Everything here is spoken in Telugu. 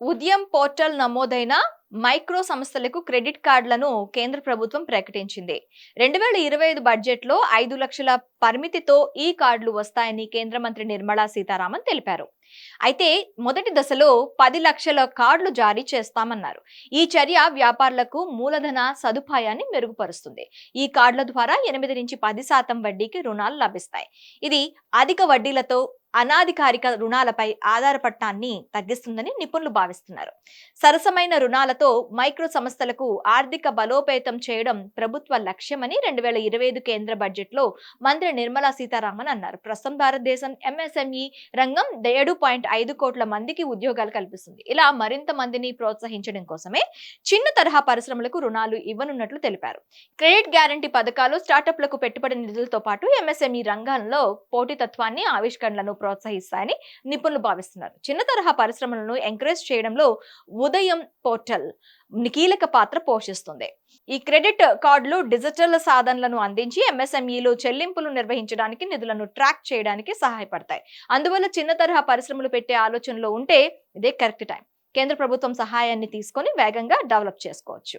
ఉదయం పోర్టల్ నమోదైన మైక్రో సంస్థలకు క్రెడిట్ కార్డులను కేంద్ర ప్రభుత్వం ప్రకటించింది. రెండు వేల ఇరవై ఐదు బడ్జెట్లో ఐదు లక్షల పరిమితితో ఈ కార్డులు వస్తాయని కేంద్ర మంత్రి నిర్మలా సీతారామన్ తెలిపారు. అయితే మొదటి దశలో పది లక్షల కార్డులు జారీ చేస్తామన్నారు. ఈ చర్య వ్యాపారులకు మూలధన సదుపాయాన్ని మెరుగుపరుస్తుంది. ఈ కార్డుల ద్వారా ఎనిమిది నుంచి పది శాతం వడ్డీకి రుణాలు లభిస్తాయి. ఇది అధిక వడ్డీలతో అనాధికారిక రుణాలపై ఆధారపడటాన్ని తగ్గిస్తుందని నిపుణులు భావిస్తున్నారు. సరసమైన రుణాలతో మైక్రో సంస్థలకు ఆర్థిక బలోపేతం చేయడం ప్రభుత్వ లక్ష్యమని రెండు వేల ఇరవై ఐదు కేంద్ర బడ్జెట్లో మంత్రి నిర్మలా సీతారామన్ అన్నారు. ప్రస్తుతం భారతదేశం ఎంఎస్ఎంఈ రంగం ఏడు పాయింట్ ఐదు కోట్ల మందికి ఉద్యోగాలు కల్పిస్తుంది. ఇలా మరింత మందిని ప్రోత్సహించడం కోసమే చిన్న తరహా పరిశ్రమలకు రుణాలు ఇవ్వనున్నట్లు తెలిపారు. క్రెడిట్ గ్యారంటీ పథకాలు స్టార్టప్లకు పెట్టుబడి నిధులతో పాటు ఎంఎస్ఎంఈ రంగంలో పోటీతత్వాన్ని ఆవిష్కరణలను ప్రోత్సహిస్తాయని నిపుణులు భావిస్తున్నారు. చిన్న తరహా పరిశ్రమలను ఎంకరేజ్ చేయడంలో ఉదయం పోర్టల్ కీలక పాత్ర పోషిస్తుంది. ఈ క్రెడిట్ కార్డులు డిజిటల్ సాధనలను అందించి ఎంఎస్ఎంఈలు చెల్లింపులు నిర్వహించడానికి నిధులను ట్రాక్ చేయడానికి సహాయపడతాయి. అందువల్ల చిన్న తరహా పరిశ్రమలు పెట్టే ఆలోచనలో ఉంటే ఇదే కరెక్ట్ టైం. కేంద్ర ప్రభుత్వం సహాయాన్ని తీసుకొని వేగంగా డెవలప్ చేసుకోవచ్చు.